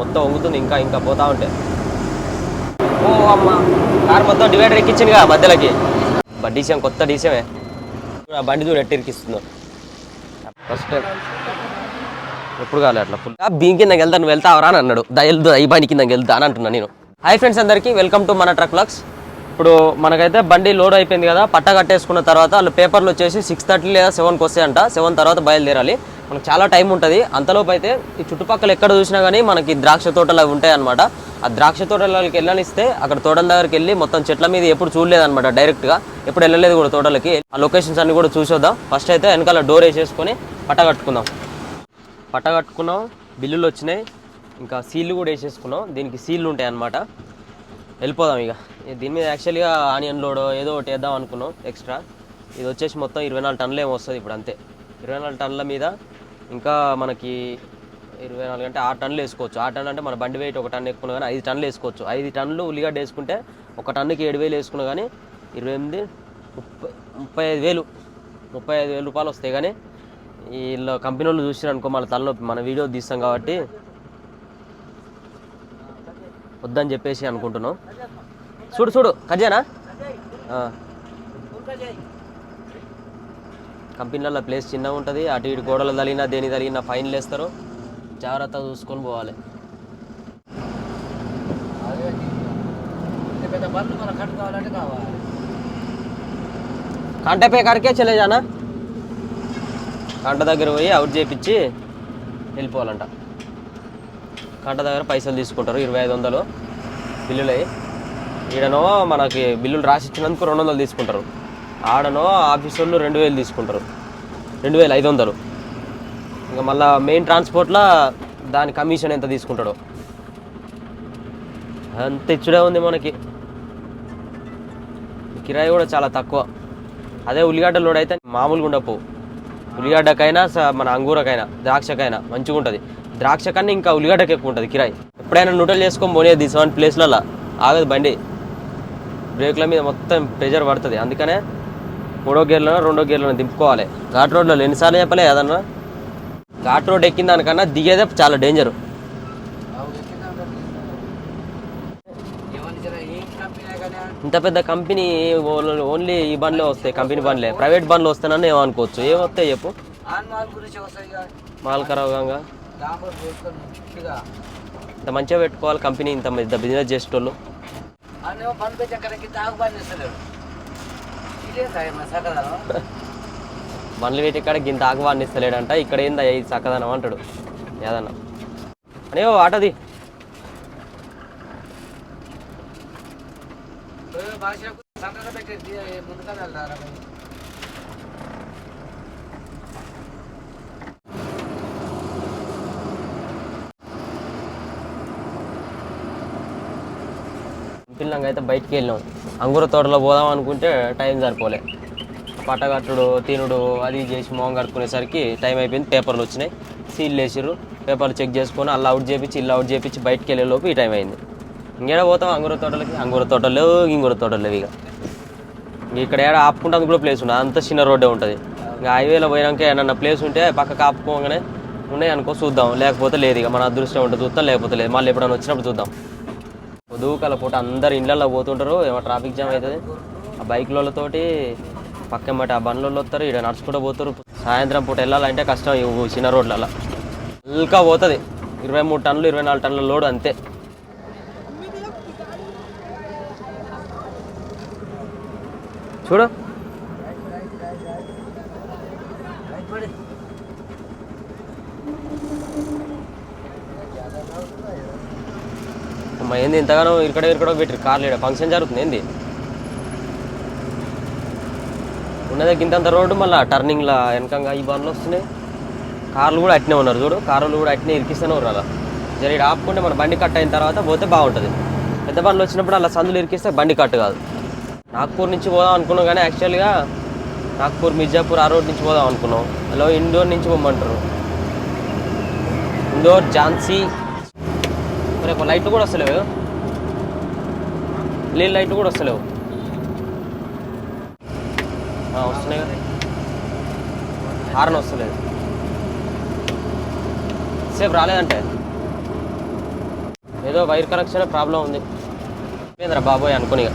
మొత్తం వంగుతుంది ఇంకా ఇంకా పోతా ఉంటే. ఓ అమ్మ. కార్ మొత్తం డివైడర్ ఎక్కించింది కదా మధ్యలోకి. బట్ డీసీఎం కొత్త డీసీఎమే ఆ బండి చూడు ఎట్టి ఇరికిస్తుందో. ఫస్ట్ టైం ఎప్పుడు కాలే అట్లా ఫుల్ బీం కిందకి వెళ్తా వెళ్తావరా అని అన్నాడు. దా వెళ్తా ఈ బండి కిందకి వెళ్తా అని అంటున్నా నేను. హాయ్ ఫ్రెండ్స్ అందరికీ వెల్కమ్ టు మన ట్రక్ బ్లాగ్స్ ఇప్పుడు మనకైతే బండి లోడ్ అయిపోయింది కదా పట్ట కట్టేసుకున్న తర్వాత వాళ్ళు పేపర్లు వచ్చేసి సిక్స్ థర్టీ లేదా సెవెన్కి వస్తాయంట. సెవెన్ తర్వాత బయలుదేరాలి. మనకు చాలా టైం ఉంటుంది. అంతలోపు అయితే ఈ చుట్టుపక్కల ఎక్కడ చూసినా కానీ మనకి ద్రాక్ష తోటలు అవి ఉంటాయి అనమాట ఆ ద్రాక్ష తోటలకి వెళ్ళనిస్తే అక్కడ తోటల దగ్గరికి వెళ్ళి మొత్తం చెట్ల మీద ఎప్పుడు చూడలేదన్నమాట డైరెక్ట్గా ఎప్పుడు వెళ్ళలేదు కూడా తోటలకి. ఆ లొకేషన్స్ అన్ని కూడా చూసొద్దాం. ఫస్ట్ అయితే వెనకాల డోర్ వేసేసుకొని పట్ట కట్టుకుందాం. పట్ట కట్టుకున్నాం. బిల్లులు వచ్చినాయి. ఇంకా సీళ్ళు కూడా వేసేసుకున్నాం. దీనికి సీళ్ళు ఉంటాయి అన్నమాట. వెళ్ళిపోదాం ఇక. ఇక దీని మీద యాక్చువల్గా ఆనియన్ లోడ్ ఏదో ఒకటి వేద్దాం అనుకున్నాం. ఎక్స్ట్రా. ఇది వచ్చేసి మొత్తం ఇరవై నాలుగు టన్నులు ఏమో వస్తుంది ఇప్పుడు అంతే. ఇరవై నాలుగు టన్నుల మీద ఇంకా మనకి ఇరవై నాలుగు అంటే ఆరు టన్నులు వేసుకోవచ్చు. ఆరు టన్నులు అంటే మన బండి వెయిట్ ఒక టన్ను ఎక్కువ కానీ ఐదు టన్నులు వేసుకోవచ్చు. ఐదు టన్నులు ఉల్లిగడ్డ వేసుకుంటే ఒక టన్నుకి ఏడు వేలు వేసుకున్నా కానీ ఇరవై ఎనిమిది ముప్పై ముప్పై ఐదు వేలు ముప్పై ఐదు వేలు రూపాయలు వస్తాయి కానీ వీళ్ళ కంపెనీ వాళ్ళు చూసారు అనుకో మన తలనొప్పి. మన వీడియో తీస్తాం కాబట్టి వద్దని చెప్పేసి అనుకుంటున్నాం. చూడు చూడు కజానా కంపెనీలలో ప్లేస్ చిన్నగా ఉంటుంది. అటు ఇటు గోడలు తగిలినా దేని తగిలినా ఫైన్లు వేస్తారు జాగ్రత్తగా చూసుకొని పోవాలి. కంటపే బండ్లు మన కంట దగ్గర పోయి అవుట్ చేపించి వెళ్ళిపోవాలంట. కంట దగ్గర పైసలు తీసుకుంటారు. ఇరవై ఐదు వందలు బిల్లులు అయ్యి ఈడనో మనకి బిల్లులు రాసి ఇచ్చినందుకు రెండు వందలు తీసుకుంటారు. ఆడనో ఆఫీస్ వాళ్ళు రెండు వేలు తీసుకుంటారు. రెండు వేలు ఐదు వందలు. ఇంకా మళ్ళీ మెయిన్ ట్రాన్స్పోర్ట్లో దాని కమిషన్ ఎంత తీసుకుంటాడో. అంత ఇచ్చుడే ఉంది మనకి. కిరాయి కూడా చాలా తక్కువ. అదే ఉల్లిగడ్డ లోడ్ అయితే మామూలుగా ఉండవు. ఉల్లిగడ్డకైనా స- మన అంగూరకైనా ద్రాక్షకైనా మంచిగా ఉంటుంది. ద్రాక్ష కన్నా ఇంకా ఉల్లిగడ్డకి ఎక్కువ ఉంటుంది కిరాయి. ఎప్పుడైనా నూటలు చేసుకొని పోనేది సెవెన్ ప్లేస్లలో ఆగదు బండి. బ్రేక్ల మీద మొత్తం ప్రెషర్ పడుతుంది. అందుకనే మూడో గేర్లను రెండో గేర్లో దింపుకోవాలి. ఘాట్ రోడ్లో ఎన్నిసార్లు చెప్పలే ఏదన్నా? ఘాట్ రోడ్ ఎక్కిన దానికన్నా దిగేదే చాలా డేంజర్. ఇంత పెద్ద కంపెనీ ఓ- ఓన్లీ ఈ బండ్లే వస్తాయి కంపెనీ బండ్లే. ప్రైవేట్ బండ్లు వస్తానని ఏమనుకోవచ్చు? ఏమొస్తాయి చెప్పు. మాల్ గురించి వస్తాయి ఇంత మంచిగా పెట్టుకోవాలి కంపెనీ ఇంత పెద్ద బిజినెస్ చేసేటోళ్ళు. బండ్లు పెట్టి ఇక్కడ గింత ఆగవాన్ని ఇస్తలేడంట ఇక్కడ ఏందా ఈ చక్కదనం అంటాడు. ఏదన్నా? అనే ఆటది పెట్టేది ముందుగా వెళ్తారా వెళ్ళినాక అయితే బయటికి వెళ్ళాం. అంగూర తోటలో పోదాం అనుకుంటే టైం సరిపోలే. పట్టగట్టుడు తినుడు అది చేసి మొహం కడుక్కునేసరికి టైం అయిపోయింది. పేపర్లు వచ్చినాయి. సీల్ వేసారు పేపర్లు చెక్ చేసుకొని అల్లా అవుట్ చేపించి ఇల్లు అవుట్ చేపించి బయటికి వెళ్ళే లోపు ఈ టైం అయింది. ఇంకేడ పోతాం అంగూర తోటలకి? అంగూర తోటలు ఇంగుర తోటలు ఇక. ఇక్కడ ఏడ ఆపుకుంటే కూడా ప్లేస్ ఉండదు. అంత చిన్న రోడ్డే ఉంటుంది. ఇంకా హైవేలో పోయినాక ఏమన్నా ప్లేస్ ఉంటే పక్కకు ఆపుకోగానే ఉన్నాయి అనుకో చూద్దాం. లేకపోతే లేదు ఇక. మన అదృష్టం ఉంటే చూద్దాం లేకపోతే లేదు. మళ్ళీ ఎప్పుడైనా వచ్చినప్పుడు చూద్దాం. ఉదూకల పూట అందరు ఇళ్ళల్లో పోతుంటారు ఏమో ట్రాఫిక్ జామ్ అవుతుంది. ఆ బైక్లతోటి పక్కమ్మటి ఆ బండ్లలో వస్తారు ఇక్కడ నడుచుకుంటూ పోతారు. సాయంత్రం పూట వెళ్ళాలంటే కష్టం ఈ చిన్న రోడ్లలో ఇంకా పోతుంది. ఇరవై మూడు టన్నులు ఇరవై నాలుగు టన్నుల లోడ్ అంతే. చూడు. అమ్మ ఏంది ఇంతగానో ఇక్కడ ఇక్కడ పెట్టారు కార్లు ఇక్కడ ఫంక్షన్ జరుగుతుంది ఏంది? ఉన్నదే గింతంత రోడ్డు మళ్ళీ టర్నింగ్లో వెనకంగా ఈ బండ్లు వస్తున్నాయి. కార్లు కూడా అట్నే ఉన్నారు చూడు. కార్లు కూడా అట్నే ఇరికిస్తూనే ఉన్నారు అలా. జర ఆపుకుంటే మన బండి కట్ అయిన తర్వాత పోతే బాగుంటుంది. పెద్ద బండ్లు వచ్చినప్పుడు అలా సందులు ఇరికిస్తే బండి కట్ కాదు. నాగ్పూర్ నుంచి పోదాం అనుకున్నాం కానీ యాక్చువల్గా నాగ్పూర్ మిర్జాపూర్ ఆ రోడ్ నుంచి పోదాం అనుకున్నాం. హలో ఇండోర్ నుంచి పోమంటారు ఇండోర్ ఝాన్సీ రేపు లైట్లు కూడా వస్తలేవు. లేని లైట్లు కూడా వస్తలేవు. వస్తున్నాయి హారన్ హార్న్ వస్తలేదు. సేపు రాలేదంటే. ఏదో వైర్ కనెక్షన్ ప్రాబ్లం ఉంది. ఏంద్రా బాబోయ్ అనుకుని ఇక.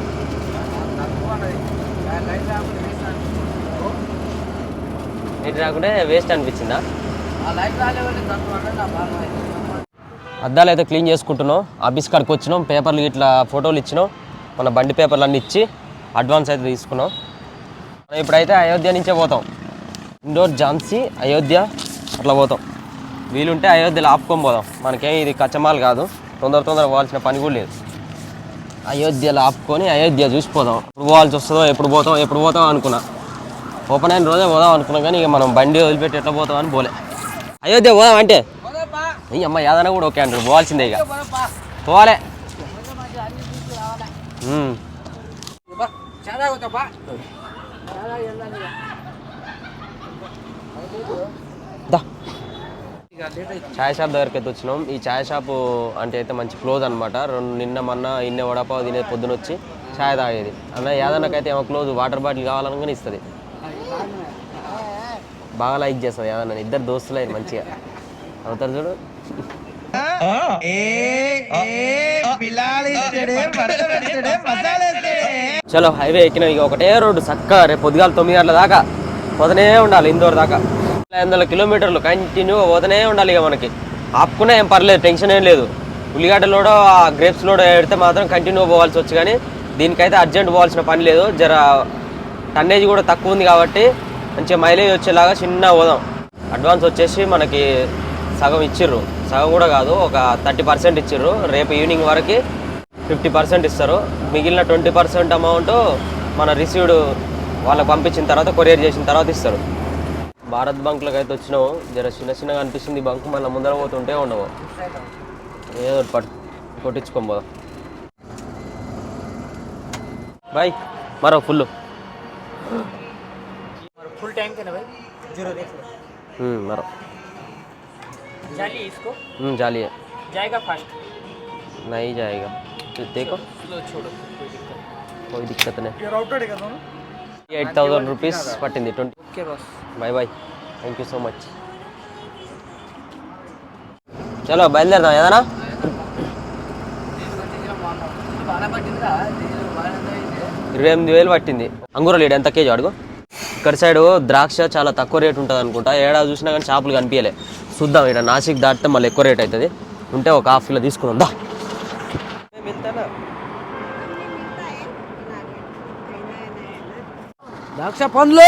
రాకుంటే వేస్ట్ అనిపించిందా? అద్దాలు అయితే క్లీన్ చేసుకుంటున్నాం. ఆఫీస్ కాడికి వచ్చినాం పేపర్లు ఇట్లా ఫోటోలు ఇచ్చినాం. మన బండి పేపర్లు అన్నీ ఇచ్చి అడ్వాన్స్ అయితే తీసుకున్నాం. మనం ఇప్పుడైతే అయోధ్య నుంచే పోతాం. ఇండోర్ ఝాన్సీ అయోధ్య అట్లా పోతాం. వీలుంటే అయోధ్యలో ఆపుకొని పోదాం. మనకేం ఇది కచ్చమాలు కాదు. తొందర తొందర పోవాల్సిన పని కూడా లేదు. అయోధ్యలో ఆపుకొని అయోధ్య చూసిపోదాం ఎప్పుడు పోవాల్సి వస్తుందో ఎప్పుడు పోతాం ఎప్పుడు పోతాం అనుకున్నా. ఓపెన్ అయిన రోజే పోదాం అనుకున్నాం కానీ ఇక మనం బండి వదిలిపెట్టి ఎట్లా పోతాం అని పోలే. అయోధ్య పోదాం అంటే ఈ అమ్మ ఏదైనా కూడా ఓకే అంటారు. పోవాల్సిందే ఇక. పోవాలే. ఛాయ్ షాప్ దగ్గరికి అయితే వచ్చినాం. ఈ ఛాయ్ షాపు అంటే అయితే మంచి క్లోజ్ అనమాట రెండు నిన్న మొన్న ఇన్న వడపావు తినే పొద్దున వచ్చి ఛాయ్ తాగేది. అన్న యాదన్నకైతే ఏమో క్లోజ్ వాటర్ బాటిల్ కావాలనుకుని ఇస్తుంది. బాగా లైక్ చేస్తుంది ఏదన్నా ఇద్దరు దోస్తులు అయ్యారు మంచిగా. అవుతారు చూడు. చలో హైవే ఎక్కిన. ఇక ఒకటే రోడ్డు చక్కగా రేపు పొద్దుగాల తొమ్మిది గంటల దాకా పోతనే ఉండాలి ఇందోర్ దాకా. వందల కిలోమీటర్లు కంటిన్యూగా పోతనే ఉండాలి ఇక మనకి. ఆపుకున్నా ఏం పర్లేదు టెన్షన్ ఏం లేదు. ఉల్లిగడ్డలోడో ఆ గ్రేప్స్లోడో పెడితే మాత్రం కంటిన్యూ పోవాల్సి వచ్చు కానీ దీనికైతే అర్జెంట్ పోవాల్సిన పని లేదు. జర టన్నేజ్ కూడా తక్కువ ఉంది కాబట్టి మంచిగా మైలేజ్ వచ్చేలాగా చిన్న పోదాం. అడ్వాన్స్ వచ్చేసి మనకి సగం ఇచ్చిర్రు. సగం కూడా కాదు ఒక థర్టీ పర్సెంట్ ఇచ్చారు రేపు ఈవినింగ్ వరకు ఫిఫ్టీ పర్సెంట్ ఇస్తారు. మిగిలిన ట్వంటీ పర్సెంట్ అమౌంట్ మన రిసీవ్డ్ వాళ్ళకి పంపించిన తర్వాత కొరియర్ చేసిన తర్వాత ఇస్తారు. భారత్ బంక్లకు అయితే వచ్చినాము. జర చిన్న చిన్నగా అనిపిస్తుంది బంక్. మన ముందర పోతుంటే ఉండవు. ఏదో పట్ కొట్టించుకోబో బాయ్ మరో ఫుల్. ఫుల్ టైం మరో. जाली इसको हम्म, जाली है जाएगा फास्ट नहीं जाएगा तो देखो स्लो छोड़ो कोई दिक्कत कोई दिक्कत नहीं ये राउटर है दोनों ఎయిట్ థౌసండ్ రూపీస్ పట్టింది ట్వంటీ ओके बस bye bye thank you so much చలో బయలుదేరదాం ఏదన్నా ఇరవై ఎనిమిది వేలు పట్టింది అంగూర లీడ్ ఎంత కేజీ అడుగు ఇక్కడ సైడ్ ద్రాక్ష చాలా తక్కువ రేట్ ఉంటుంది అనుకుంటా ఏడా చూసినా కానీ షాపులు కనిపించలే చూద్దాం ఇక్కడ నాసిక్ దాటితే మళ్ళీ ఎక్కువ రేట్ అవుతుంది. ఉంటే ఒక హాఫ్ కిలో తీసుకుందాం దా. ద్రాక్ష పండ్లు!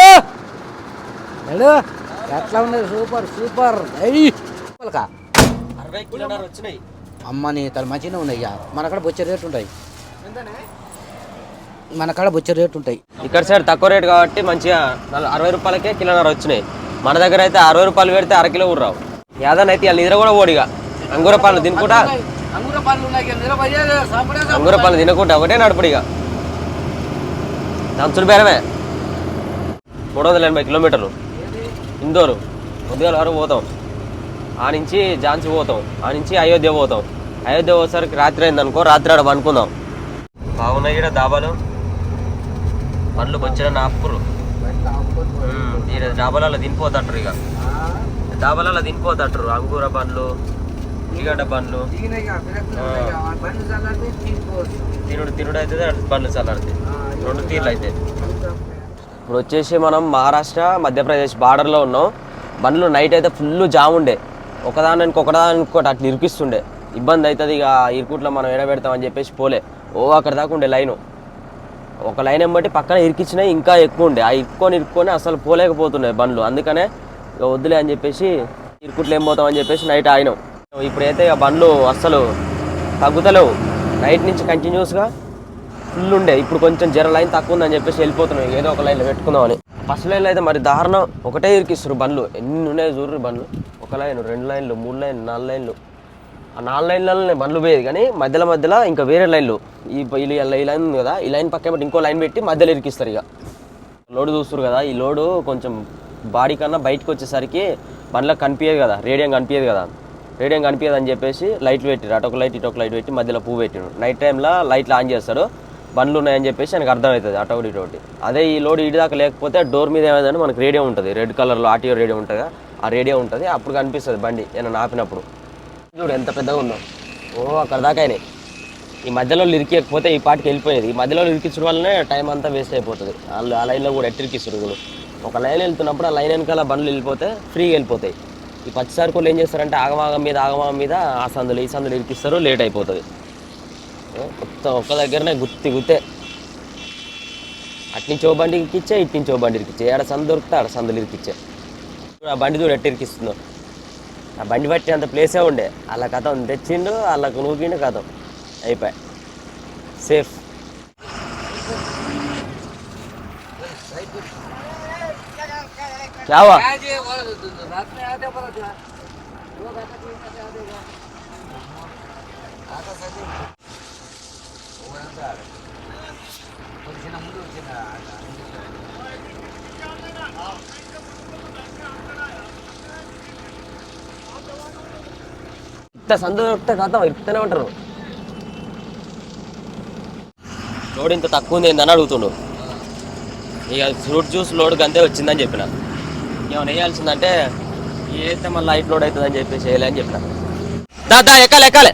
ఎట్లా ఉన్నది? Super super. అరవై కిలోన్నర వచ్చినాయి. అమ్మ నీ తల మంచిగా ఉన్నాయి ఇక మన కాడ బొచ్చే రేటు ఉంటాయి. మన కాడ బొచ్చే రేటు ఉంటాయి. ఇక్కడ సైడ్ తక్కువ రేట్ కాబట్టి మంచిగా అరవై రూపాయలకే కిలోన్నర వచ్చినాయి. మన దగ్గర అయితే అరవై రూపాయలు పెడితే అర కిలో కూడా రావు. యాదన్ అయితే వాళ్ళు నిద్ర కూడా ఓడిగా అంగూర పాలు తినుకుంటా. అంగూర పాలు తినకుంటా ఒకటే నడుపుడు ఇక. దంచుడు బేరమే. మూడు వందల ఎనభై కిలోమీటర్లు. ఇందోరు ఉదయాల వరకు పోతాం. ఆ నుంచి ఝాన్సీ పోతాం. ఆ నుంచి అయోధ్య పోతాం. అయోధ్య పోసరికి రాత్రి అయింది అనుకో రాత్రి ఆడ అనుకుందాం బాగున్నాయి ఇక్కడ దాబాలు. పండ్లు వచ్చిన నాపుకురు. ఈడ డాబాలలో తినిపోతాంటారు ఇక. డాబాలలో తినిపోతాంటారు అంగూర పండ్లు ఉల్లిగడ్డ పండ్లు. తినుడు తినుడు అయితే పండ్లు చల్లారుతాయి రెండు తీర్లు అయితే. ఇప్పుడు వచ్చేసి మనం మహారాష్ట్ర మధ్యప్రదేశ్ బార్డర్లో ఉన్నాం. బండ్లు నైట్ అయితే ఫుల్ జామ్ ఉండే. ఒకదానికి ఒకదానికి ఒకటి అట్లా ఇరికిస్తుండే. ఇబ్బంది అవుతుంది ఇక ఇరుకుట్లో మనం ఎడబెడతామని చెప్పేసి పోలే. ఓ అక్కడ దాకా ఉండే లైను. ఒక లైన్ బట్టి పక్కన ఇరికిచ్చినాయి ఇంకా ఎక్కువ ఉండే. ఆ ఇరుక్కొని ఇరుక్కొని అసలు పోలేకపోతున్నాయి బండ్లు. అందుకనే ఇక వద్దులే అని చెప్పేసి ఇరుకుట్లు ఏం పోతాం అని చెప్పేసి నైట్ ఆగినాం. ఇప్పుడైతే ఇక బండ్లు అస్సలు తగ్గుతలేవు. నైట్ నుంచి కంటిన్యూస్గా ఫుల్ ఉండే. ఇప్పుడు కొంచెం జర లైన్ తక్కువ ఉందని చెప్పేసి వెళ్ళిపోతున్నాం. ఏదో ఒక లైన్లో పెట్టుకుందామని. ఫస్ట్ లైన్లో అయితే మరి దారుణం. ఒకటే ఇరికిస్తారు బండ్లు. ఎన్ని ఉన్నాయి చూడరు బండ్లు? ఒక లైన్ రెండు లైన్లు మూడు లైన్లు నాలుగు లైన్లు. ఆ నాలుగు లైన్లలోనే బండ్లు పోయేది. కానీ మధ్యలో మధ్యలో ఇంకా వేరే లైన్లు. ఈ ఈ ఈ లైన్ ఉంది కదా. ఈ లైన్ పక్కన పెట్టి ఇంకో లైన్ పెట్టి మధ్యలో ఇరికిస్తారు ఇక లోడ్ చూస్తారు కదా. ఈ లోడు కొంచెం బాడీ కన్నా బయటకు వచ్చేసరికి బండ్లకు కనిపించదు కదా రేడియం కనిపించదు కదా. రేడియం కనిపించదు అని చెప్పేసి లైట్లు పెట్టిరు అటు ఒక లైట్ ఇటు ఒక లైట్ పెట్టి మధ్యలో పువ్వు పెట్టిరు నైట్ టైంలో లైట్లు ఆన్ చేస్తాడు. బండ్లు ఉన్నాయని చెప్పేసి ఆయనకు అర్థమవుతుంది అటు ఒకటి ఇటు ఒకటి. అదే ఈ లోడ్ ఇటు దాకా లేకపోతే డోర్ మీద ఏమైందంటే మనకు రేడియో ఉంటుంది. రెడ్ కలర్లో ఆర్టీఓ రేడియో ఉంటుంది ఆ రేడియో ఉంటుంది. అప్పుడు కనిపిస్తుంది బండి ఏమైనా ఆపినప్పుడు చూడు ఎంత పెద్దగా ఉందో. ఓ అక్కడ దాకా అయినాయి. ఈ మధ్యలో ఇరికేకపోతే ఈ పాటికి వెళ్ళిపోయేది. ఈ మధ్యలో ఇరికించడం వల్లనే టైం అంతా వేస్ట్ అయిపోతుంది. వాళ్ళు ఆ లైన్లో కూడా ఎట్టిరికిస్తారు వీళ్ళు ఒక లైన్ వెళ్తున్నప్పుడు ఆ లైన్ వెనకాల బండ్లు వెళ్ళిపోతే ఫ్రీగా వెళ్ళిపోతాయి. ఈ పచ్చి సరుకులు ఏం చేస్తారంటే ఆగమాగం మీద ఆగమాగం మీద ఆ సందులు ఈ సందులు ఇరికిస్తారు లేట్ అయిపోతుంది. మొత్తం ఒక్క దగ్గరనే గుత్తి గుత్తే. అట్నుంచి ఓ బండి ఇరికిచ్చే ఇట్నుంచి ఓ బండి ఇరికిచ్చే. ఆడ సందు దొరికితే ఆడ సందులు ఇరికిచ్చే. ఆ బండి చూడు ఎట్టి ఇరికిస్తుందో. ఆ బండి పట్టి అంత ప్లేసే ఉండే. వాళ్ళ కథం తెచ్చిండు వాళ్ళకు నూకిండు కథం. అయిపోయి సేఫ్ क्या हुआ ఇంత సందు దొరికితే కథం ఉంటారు. లోడ్ ఇంత తక్కువ ఉంది ఏందని అడుగుతుండు. ఇక ఫ్రూట్ జ్యూస్ లోడ్ అంతే వచ్చిందని చెప్పిన. ఏమైనా వేయాల్సిందంటే ఏదైతే మళ్ళీ లైట్ లోడ్ అవుతుందని చెప్పేసి వేయాలి అని చెప్పిన. దా దా ఎక్కాలి ఎక్కాలి.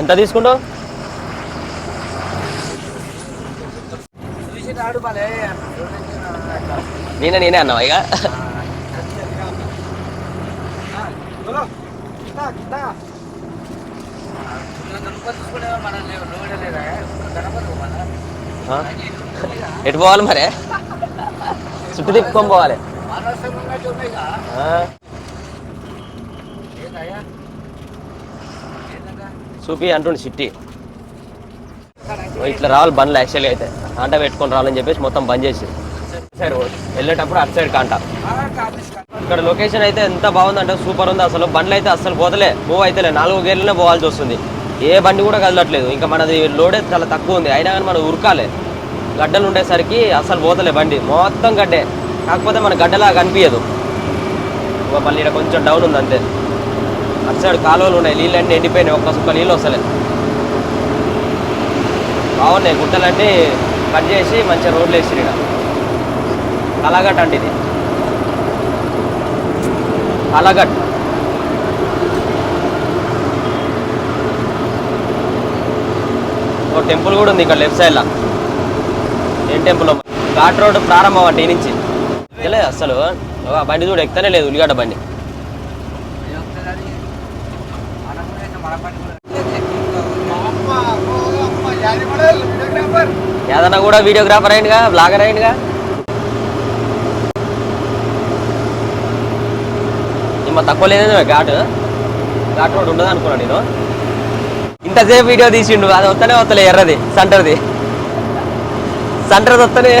ఎంత తీసుకుంటావు? నేనే నేనే అన్నావు ఇక? గణపతి ఎటు పోవాలి మరే? చుట్టూ తిప్పుకొని పోవాలి. ఆ? చూపి అంటుండు చిట్టి. ఇట్లా రావాలి బండ్లు యాక్చువల్గా అయితే. కాంట పెట్టుకొని రావాలని చెప్పేసి మొత్తం బంద్ చేసి. సైడ్ వెళ్ళేటప్పుడు అటు సైడ్ కాంట. ఇక్కడ లొకేషన్ అయితే ఎంత బాగుందంటే సూపర్ ఉంది అసలు. బండ్లు అయితే అసలు పోతలే మూవ్ అయితేలే. నాలుగు గేర్లనే పోవాల్సి వస్తుంది. ఏ బండి కూడా కదలట్లేదు. ఇంకా మనది లోడే చాలా తక్కువ ఉంది. అయినా కానీ మనం ఉరకాలి. గడ్డలు ఉండేసరికి అసలు పోతలే బండి. మొత్తం గడ్డే. కాకపోతే మన గడ్డలా కనిపించదు ఇగో మళ్ళీ ఇక్కడ కొంచెం డౌన్ ఉంది అంతే అటు సైడ్ కాలువలు ఉన్నాయి. నీళ్ళు అన్నీ ఎండిపోయినాయి. ఒక్క సుక్క నీళ్ళు వస్తలే. బాగున్నాయి. గుట్టలన్నీ కట్ చేసి మంచిగా రోడ్లు వేసి ఇక్కడ కలాగట్ అంటే ఇది. కలాగట్. ఓ టెంపుల్ కూడా ఉంది ఇక్కడ లెఫ్ట్ సైడ్లో. టెంపుల్ ఘాట్ రోడ్ ప్రారంభం అంటే ఈ నుంచి. తెలియదు అసలు బండి చూడు ఎక్కుతానే లేదు ఉల్లిగడ్డ బండి. ఏదన్నా కూడా వీడియోగ్రాఫర్ అయిందిగా బ్లాగర్ అయిందిగా ఇమ్మ తక్కువ లేదే ఘాట్. ఘాట్ రోడ్ ఉండదు అనుకున్నాను నేను. ఇంతసేపు వీడియో తీసిండు అది వస్తనే వస్తలే ఎర్రది సెంటర్ది. సెంటర్ది వస్తేనే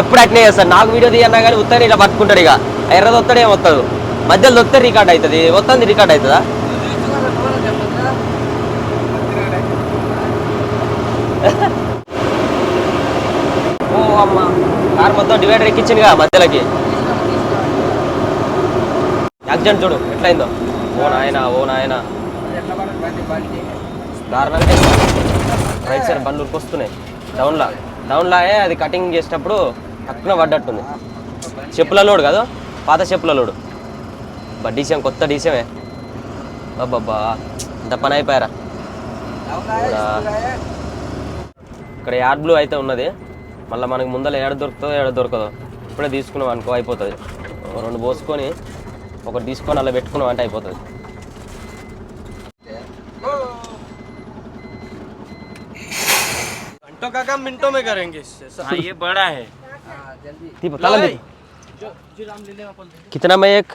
ఎప్పుడు అట్నే చేస్తాడు? నాకు వీడియో తీయన్నా కానీ ఉత్తనే ఇలా పట్టుకుంటాడు ఇక. ఆ ఎర్రది వస్తేనే వస్తాడు. మధ్యలో వస్తే రికార్డ్ అవుతుంది. వస్తుంది రికార్డ్ అవుతుందా? ఓ అమ్మ కార్ మొత్తం డివైడర్ ఎక్కించిందిగా మధ్యలోకి. యాక్సిడెంట్ చూడు ఎట్లయిందో. ఓ నాయన ఓ నాయన. దారుణంగా. రైట్ సైడ్ బండ్లు ఉరికొస్తున్నాయి. డౌన్లా డౌన్లా అది కటింగ్ చేసేటప్పుడు తక్కువ పడ్డట్టుంది. చెప్పుల లోడు కాదు పాత చెప్పుల లోడు. బా డీసీఎం కొత్త డీసీఎమే బాబా అంత పని అయిపోయారా? ఇక్కడ యాడ్ బ్లూ అయితే ఉన్నది. మళ్ళీ మనకి ముందర ఏడ దొరుకుతుందో ఏడ దొరకదో. ఇప్పుడే తీసుకున్నాం అనుకో అయిపోతుంది. రెండు పోసుకొని ఒకటి తీసుకొని అలా పెట్టుకున్నాం అంటే అయిపోతుంది. घंटों का काम मिनटों में करेंगे इससे हाँ ये बड़ा है తీపు తల తీపు कितना में एक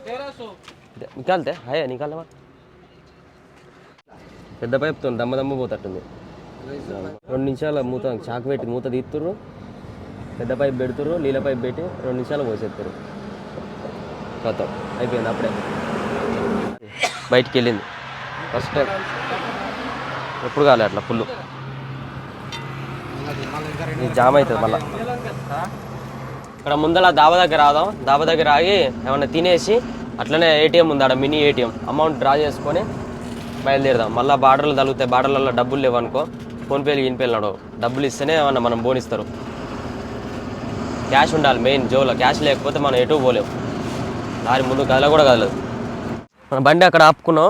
तेरह सौ నికాల్తే హాయ్ నికాలమా పెద్ద పైపుతో దమ్మ దమ్మ పోతట్టుంది రెండు నిమిషాల మూత చాకు పెట్టి మూత తీస్తుర్రు పెద్ద పైపు పెడుతుర్రు నీళ్ళ పైపు పెట్టి రెండు నిమిషాలు పోసేస్తారు కొత్తం అయిపోయింది అప్పుడే బయటికి వెళ్ళింది ఫస్ట్ టైం ఎప్పుడు కాలే అట్లా ఫుల్ ఇది జామ్ అవుతుంది మళ్ళీ. ఇక్కడ ముందల దాబా దగ్గర ఆదాం. దాబా దగ్గర ఆగి ఏమన్నా తినేసి అట్లనే ఏటీఎం ఉంది ఆడ మినీ ఏటీఎం. అమౌంట్ డ్రా చేసుకొని బయలుదేరదాం. మళ్ళీ బార్డర్లు తగులుతాయి బార్డర్లలో డబ్బులు లేవు అనుకో ఫోన్పేలు ఇన్పేలు నడవు డబ్బులు ఇస్తేనే ఏమన్నా మనం బోనిస్తారు. క్యాష్ ఉండాలి మెయిన్ జోలో. క్యాష్ లేకపోతే మనం ఎటు పోలేము దారి ముందు కదల కూడా కదలదు. మన బండి అక్కడ ఆపుకున్నాం.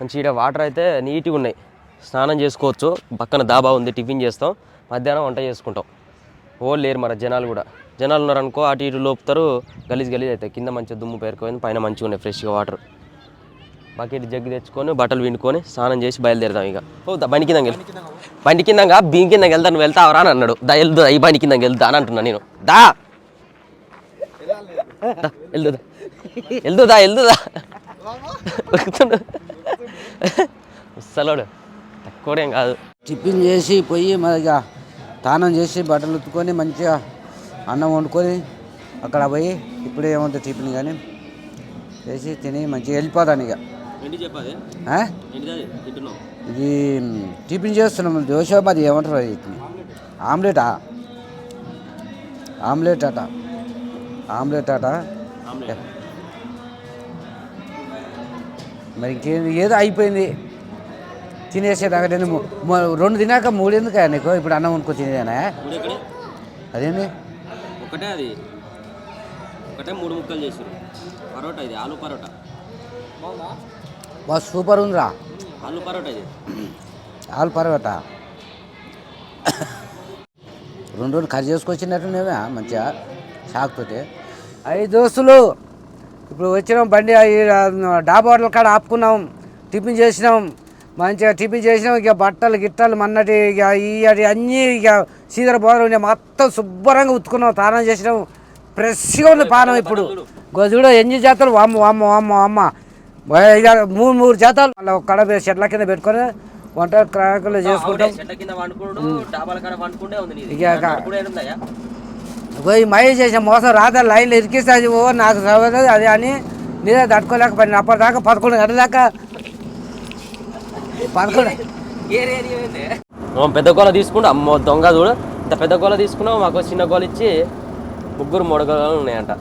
మంచి ఈడ వాటర్ అయితే నీట్గా ఉన్నాయి. స్నానం చేసుకోవచ్చు. పక్కన దాబా ఉంది. టిఫిన్ చేస్తాం. మధ్యాహ్నం వంట చేసుకుంటాం. ఓ లేరు మన జనాలు కూడా. జనాలు ఉన్నారనుకో అటు ఇటు లోపుతారు గలీజ్ గలీజ్ అవుతాయి. కింద మంచిగా దుమ్ము పేరుకోయింది పైన మంచిగా ఉన్నాయి ఫ్రెష్గా వాటర్. బకెట్ జగ్గి తెచ్చుకొని బట్టలు పిండుకొని స్నానం చేసి బయలుదేరుదాం ఇక. పోతా బండి కింద బండి కిందంగా బీం కింద వెళ్తాను వెళ్తావరా అని అన్నాడు. దా వెళ్దు ఈ బండి కింద వెళ్తా అని అంటున్నా నేను. దా. వెళ్దుదా వెళ్దుదా వెళ్దుదా ఉరుకుతుండు. తక్కువడేం కాదు. టిఫిన్ చేసి పోయి మరిగా స్నానం చేసి బట్టలు ఉత్తుకొని మంచిగా అన్నం వండుకొని అక్కడ పోయి ఇప్పుడు ఏముంటుంది టిఫిన్ కానీ చేసి తిని మంచిగా వెళ్ళిపోతాను ఇక. ఇది టిఫిన్ చేస్తున్నాం. దోశ మరి ఏమంటారు వీటిని ఆమ్లెటా? ఆమ్లెట్ అట ఆమ్లెట్? అట మరి ఇంకేం ఏదో అయిపోయింది. తినేసేదాకా నేను రెండు తినాక మూడు ఎందుకు నీకు? ఇప్పుడు అన్నం వండుకో తినేదేనా? అదేంది? ఒకటే అది. ఒకటే మూడు ముక్కలు చేసారు పరోటా ఇది ఆలు పరోటా. బా సూపర్ ఉందిరా. ఆలు పరోటా ఇది. ఆలు పర్వట రెండు రోజులు కట్ చేసుకొచ్చినట్టునేవా మంచిగా షాక్తోటి అయ్యి దోస్తులు ఇప్పుడు వచ్చినాం బండి డాబా హోటల్ కాడ ఆపుకున్నాం టిఫిన్ చేసినాం. మంచిగా టిఫిన్ చేసినాం ఇక బట్టలు గిట్టలు మన్నటి ఇక ఈ అది అన్నీ ఇక సీదర బోదలు ఉన్నాయి మొత్తం శుభ్రంగా ఉతుకున్నాం స్నానం చేసినాం. ఫ్రెష్గా ఉంది పానం ఇప్పుడు. గో చూడ ఎన్ని జాతలు వామ్మ వామ్మ వామ్మ వామ్మ. ఇక మూడు మూడు జాతాలు మళ్ళీ ఒక కడ చెట్ల కింద పెట్టుకొని వంట క్రాకులు చేసుకుంటాం నీది. ఇక కా- కూడా ఏముందయ్యా పోయి మై చేసే మోసం రాదా లైన్లో ఇరికిస్తుంది ఓ నాకు చదవదు అది అని నేనే తట్టుకోలేకపోయినా అప్పటిదాకా పదకొండు గంటల దాకా పదకొండు. పెద్ద గోల తీసుకుంటా. అమ్మో దొంగ చూడు. ఇంత పెద్ద గోల తీసుకున్నావు మాకు చిన్న గోల ఇచ్చి ముగ్గురు మూడు గోళాలు ఉన్నాయంట.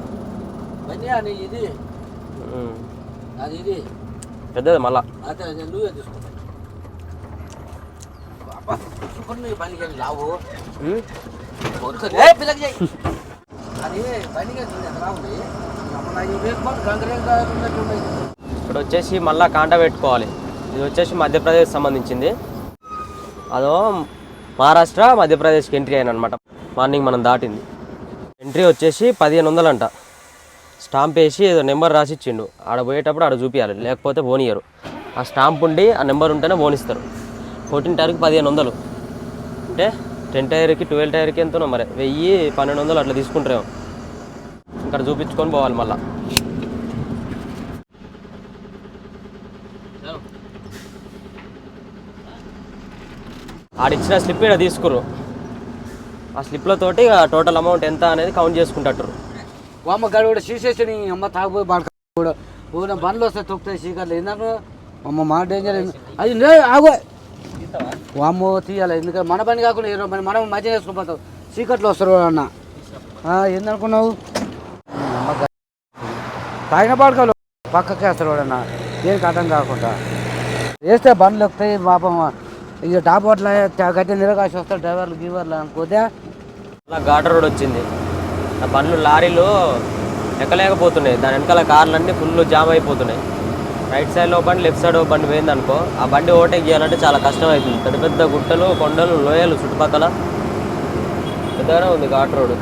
పెద్దది మళ్ళా. ఇక్కడ వచ్చేసి మళ్ళా కాంట పెట్టుకోవాలి. ఇది వచ్చేసి మధ్యప్రదేశ్ సంబంధించింది. అదో మహారాష్ట్ర మధ్యప్రదేశ్కి ఎంట్రీ అయిన అనమాట మార్నింగ్ మనం దాటింది. ఎంట్రీ వచ్చేసి పదిహేను వందలంట. స్టాంప్ వేసి ఏదో నెంబర్ రాసి ఇచ్చిండు ఆడ పోయేటప్పుడు ఆడ చూపించాలి లేకపోతే పోనీయరు. ఆ స్టాంప్ ఉండి ఆ నెంబర్ ఉంటేనే పోనిస్తారు. ఫోర్టీన్ టైర్కి పదిహేను వందలు. అంటే టెన్ టైర్కి ట్వెల్వ్ టైర్కి ఎంతనో మరి. వెయ్యి పన్నెండు వందలు అట్లా తీసుకుంటారేమో. ఇక్కడ చూపించుకొని పోవాలి మళ్ళీ. ఆడిచ్చిన స్లిప్ ఇక్కడ తీసుకురు ఆ స్లిప్లతోటి టోటల్ అమౌంట్ ఎంత అనేది కౌంట్ చేసుకుంటారు గాడు కూడా సీసేసి అమ్మ తాగిపోయి బాడ కూడా. ఊన బండ్లు వస్తాయి తొక్కుతాయి చీకట్లు. ఏంటంటే అమ్మ మా డేంజర్. అది లే ఆగో. అమ్మో తీయాలి? ఎందుకంటే మన పని కాకుండా ఇరవై పని. మనం మధ్య వేసుకుపోతాం చీకట్లు వస్తారు అన్న. ఏందనుకున్నావు? తాగిన పాడకాలు పక్కకి వేస్తారు వాడన్న దేనికి అర్థం కాకుండా. వేస్తే బండ్లు ఎక్కుతాయి పాపం ఇక టాప్ హోటల్ కట్టే నిరకాశ వస్తారు డ్రైవర్లు గీవర్లు అనుకోతే అలా ఘాట్ రోడ్ వచ్చింది. ఆ బండ్లు లారీలు ఎక్కలేకపోతున్నాయి. దాని వెనకాల కార్లు అన్నీ ఫుల్ జామ్ అయిపోతున్నాయి. రైట్ సైడ్లో బండి లెఫ్ట్ సైడ్ బండి పోయింది అనుకో ఆ బండి ఓవర్టేక్ చేయాలంటే చాలా కష్టం అవుతుంది పెద్ద పెద్ద గుట్టలు కొండలు లోయలు చుట్టుపక్కల పెద్దగానే ఉంది ఘాట్ రోడ్.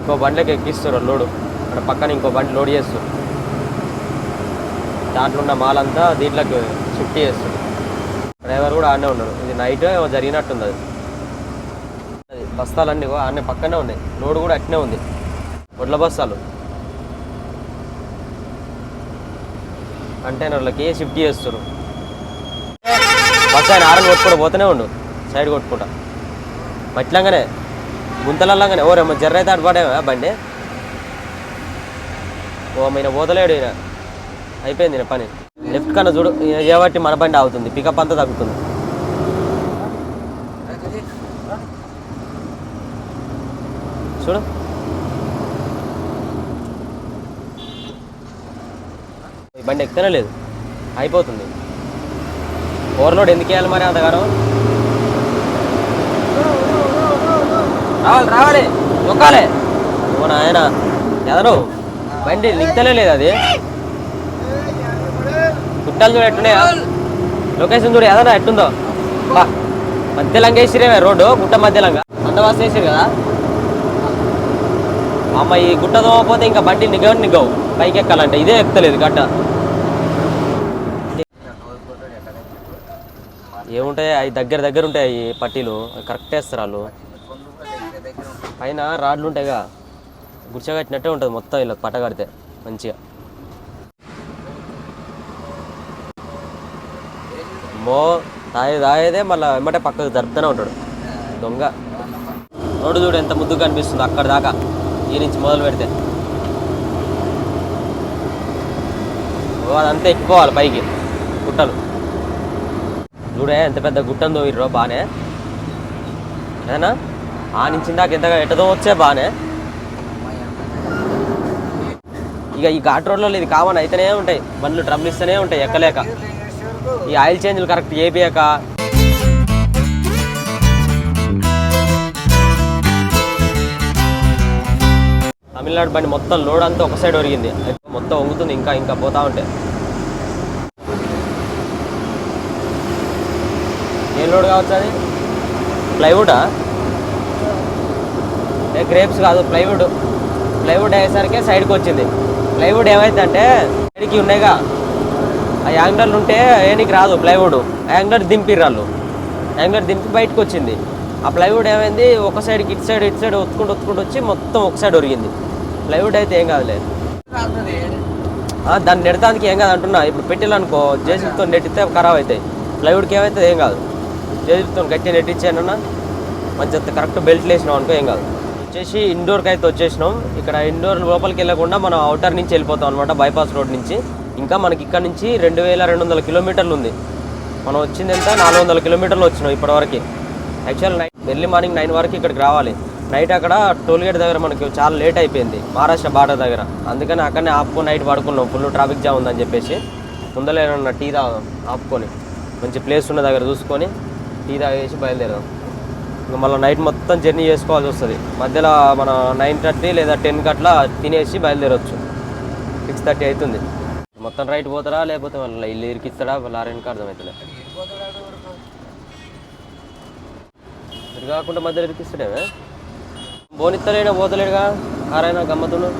ఇంకో బండికి ఎక్కిస్తారు లోడు అక్కడ పక్కన ఇంకో బండి లోడ్ చేస్తారు దాంట్లో ఉన్న మాలంతా దీంట్లోకి షిఫ్ట్ చేస్తారు డ్రైవర్ కూడా ఆడనే ఉన్నాడు. ఇది నైట్ ఏమో జరిగినట్టుంది అది. అది బస్తాలన్నీ ఆడనే పక్కనే ఉన్నాయి. రోడ్ కూడా అట్నే ఉంది. వడ్ల బస్తాలు. కంటైనర్లకి షిఫ్ట్ చేస్తారు బస్ ఆయన ఆరని కొట్టుకుంటూ పోతూనే ఉండు. సైడ్ కొట్టుకుంటా. మట్లంగానే గుంతలల్లంగానే. ఓరేమో జర్ర అయితే అడపడేవా బండి? ఓ ఈయన పోతలేడు ఈయన. అయిపోయింది ఈయన పని. లెఫ్ట్ కన్నా చూడు ఈయన చేయబట్టి మన బండి అవుతుంది పికప్ అంతా తగ్గుతుంది. చూడు. బండి ఎక్కితేనే లేదు. అయిపోతుంది. ఓవర్లోడ్ ఎందుకు వేయాలి మరి అంతగానో? రావాలి రావాలి. నొక్కాలి. ఓ నాయన ఎదరు. బండి నిక్తలే లేదు అది. గుట్టలు చూడు ఎట్టున్నాయా లొకేషన్ చూడు ఏదన్నా ఎట్టుందో బా. మధ్యలంగా వేసిరేమే రోడ్డు గుట్ట మధ్యలంగా. అందవాస వేసిరు కదా? అమ్మ ఈ గుట్ట తోమపోతే ఇంకా బండి నిగవు నిగవు. పైకి ఎక్కాలంటే. ఇదే ఎక్కలేదు గట్ట ఏముంటాయి? అవి దగ్గర దగ్గర ఉంటాయి ఈ పట్టీలు. కరెక్ట్ వేస్తారు వాళ్ళు. పైన రాడ్లు ఉంటాయిగా. గుడిచగట్టినట్టే ఉంటుంది మొత్తం ఇలా పట్ట కడితే మంచిగా. అమ్మో తాగే తాగేదే మళ్ళీ వెంబటే పక్కకు జరుపుతూనే ఉంటాడు. దొంగ. రోడ్డు చూడు ఎంత ముద్దుగా కనిపిస్తుంది అక్కడ దాకా. ఈ నుంచి మొదలు పెడితే. ఓ అదంతా ఎక్కువాలి పైకి. గుట్టలు. చూడే ఎంత పెద్ద గుట్టం తోవిర్రో బాగానే ఏనా? ఆ నుంచి దాకా ఎంతగా ఎట్టదో వచ్చే బాగానే ఇక ఈ ఘాట్ రోడ్లలో ఇది కామన్ అయితేనే ఉంటాయి. బండ్లు ట్రబుల్ ఇస్తూనే ఉంటాయి ఎక్కలేక. ఈ ఆయిల్ చేంజ్లు కరెక్ట్ చేపియక. తమిళనాడు బండి మొత్తం లోడ్ అంతా ఒక సైడ్ ఒరిగింది. మొత్తం వంగుతుంది ఇంకా ఇంకా పోతా ఉంటే. ఏం లోడ్ కావచ్చు అది? ప్లైవుడా ఏ గ్రేప్స్ కాదు ప్లైవుడ్. ప్లైవుడ్ అయ్యేసరికి సైడ్కి వచ్చింది. ప్లైవుడ్ ఏమైందంటే సైడ్కి ఉన్నాయిగా. ఆ యాంగ్లర్లు ఉంటే ఏనికి రాదు ప్లైవుడ్ ఆ యాంగ్లర్ దింపిర్రు యాంగ్లర్ దింపి బయటకు వచ్చింది. ఆ ప్లైవుడ్ ఏమైంది? ఒక సైడ్కి ఇటు సైడ్ ఇటు సైడ్ ఒత్తుకుంటూ ఒత్తుకుంటూ వచ్చి మొత్తం ఒక సైడ్ ఒరిగింది. ప్లైవుడ్ అయితే ఏం కాదులే. దాన్ని నెడతానికి ఏం కాదు అంటున్నా. ఇప్పుడు పెట్టాలనుకో జేసీతో నెట్టితే ఖరాబ్ అవుతాయి ప్లైవుడ్కి ఏమైతే ఏం కాదు. జేసీతో గట్టి నెట్టించానన్నా మంచిగా కరెక్ట్ బెల్ట్ వేసినాం అనుకో ఏం కాదు. వచ్చేసి ఇండోర్కి అయితే వచ్చేసినాం. ఇక్కడ ఇండోర్ లోపలికి వెళ్ళకుండా మనం అవుటర్ నుంచి వెళ్ళిపోతాం అనమాట బైపాస్ రోడ్ నుంచి. ఇంకా మనకి ఇక్కడ నుంచి రెండు వేల రెండు వందల కిలోమీటర్లు ఉంది. మనం వచ్చింది ఎంత? నాలుగు వందల కిలోమీటర్లు వచ్చినాం ఇప్పటివరకు. Actual night early morning nine వరకు ఇక్కడికి రావాలి. నైట్ అక్కడ టోల్గేట్ దగ్గర మనకి చాలా లేట్ అయిపోయింది. మహారాష్ట్ర బార్డర్ దగ్గర. అందుకని అక్కడనే ఆపుకొని నైట్ పడుకున్నాం. ఫుల్ ట్రాఫిక్ జామ్ ఉందని చెప్పేసి. ముందర ఏమన్నా టీ తా ఆపుకొని మంచి ప్లేస్ ఉన్న దగ్గర చూసుకొని టీ తాగేసి బయలుదేరాం ఇంకా మళ్ళీ నైట్ మొత్తం జర్నీ చేసుకోవాల్సి వస్తుంది. మధ్యలో మన నైన్ థర్టీ లేదా టెన్కి అట్లా తినేసి బయలుదేరవచ్చు సిక్స్ థర్టీ అవుతుంది. మొత్తం రైట్ పోతారా? లేకపోతే మళ్ళీ ఇల్లు ఇరికిస్తాడా? లారీనికి అర్థమవుతుంది ఇటు కాకుండా మధ్యలో ఇరికిస్తాడేమే? బోనిత్తలేడా పోతలేడుగా? ఆరైనా గమ్మతును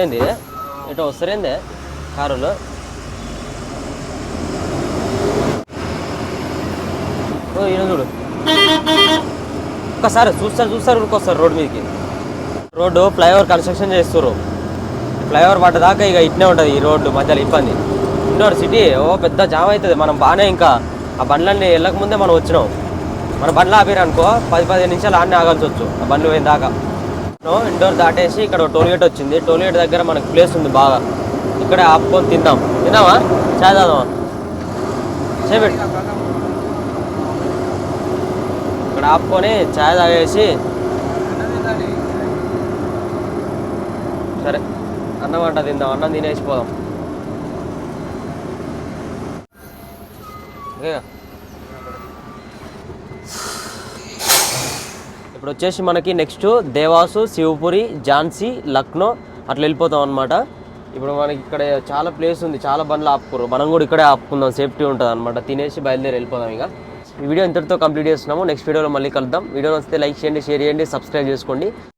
ఏంది ఇటు వస్తారేందే? కారులో? ఓ ఈయన చూడు. ఒక్కసారి చూస్తారు చూస్తారు ఉరికొస్తారు రోడ్ మీదకి. రోడ్డు ఫ్లైఓవర్ కన్స్ట్రక్షన్ చేస్తారు ఫ్లైఓవర్ పడ్డదాకా ఇక ఇట్నే ఉంటుంది ఈ రోడ్డు మధ్యలో ఇబ్బంది. ఇండోర్ సిటీ ఓ పెద్ద జామ్ అవుతుంది మనం బాగానే ఇంకా ఆ బండ్లన్నీ వెళ్ళక ముందే మనం వచ్చినాం. మన బండ్లు ఆపారు అనుకో పది పదిహేను నిమిషాలు ఆడనే ఆగాల్సి వచ్చు ఆ బండ్లు పోయిన దాకా. ఇండోర్ దాటేసి ఇక్కడ టోల్గేట్ వచ్చింది. టోల్గేట్ దగ్గర మనకు ప్లేస్ ఉంది బాగా. ఇక్కడే ఆపుకొని తిందాం. తిందామా చేద్దామా చేపెట్టు ఇక్కడ ఆపుకొని చాయ్ తాగేసి సరే అన్నం అంట తిందాం అన్నం తినేసి పోదాం. ఓకేగా ఇప్పుడు వచ్చేసి మనకి నెక్స్ట్ దేవాసు శివపురి ఝాన్సీ లక్నో అట్లా వెళ్ళిపోతాం అనమాట ఇప్పుడు మనకి ఇక్కడ చాలా ప్లేస్ ఉంది చాలా బండ్లు ఆపుకోరు మనం కూడా ఇక్కడే ఆపుకుందాం సేఫ్టీ ఉంటుంది అనమాట తినేసి బయలుదేరి వెళ్ళిపోదాం ఇక. ఈ వీడియో ఇంతటితో కంప్లీట్ చేస్తున్నాము. నెక్స్ట్ వీడియోలో మళ్ళీ కలుద్దాం. వీడియో వస్తే లైక్ చేయండి షేర్ చేయండి సబ్స్క్రైబ్ చేసుకోండి.